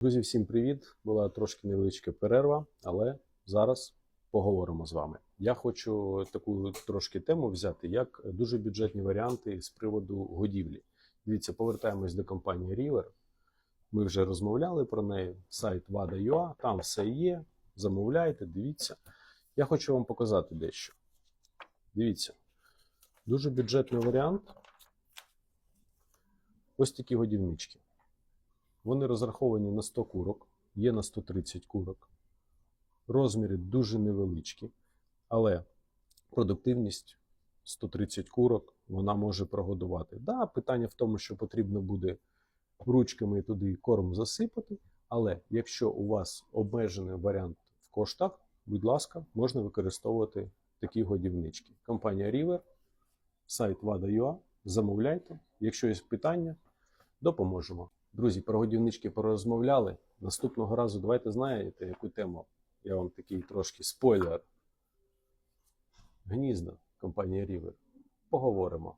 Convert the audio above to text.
Друзі, всім привіт! Була трошки невеличка перерва, але зараз поговоримо з вами. Я хочу таку трошки тему взяти, як дуже бюджетні варіанти з приводу годівлі. Дивіться, повертаємось до компанії River. Ми вже розмовляли про неї. Сайт WADA.ua, там все є. Замовляйте, дивіться. Я хочу вам показати дещо. Дивіться, дуже бюджетний варіант. Ось такі годівнички. Вони розраховані на 100 курок, є на 130 курок. Розміри дуже невеличкі, але продуктивність 130 курок вона може прогодувати. Да, питання в тому, що потрібно буде ручками туди корм засипати, але якщо у вас обмежений варіант в коштах, будь ласка, можна використовувати такі годівнички. Компанія River, сайт WADA.ua, замовляйте. Якщо є питання, допоможемо. Друзі, про годівнички порозмовляли. Наступного разу давайте знаєте, яку тему. Я вам такий трошки спойлер. Гнізда компанія River. Поговоримо.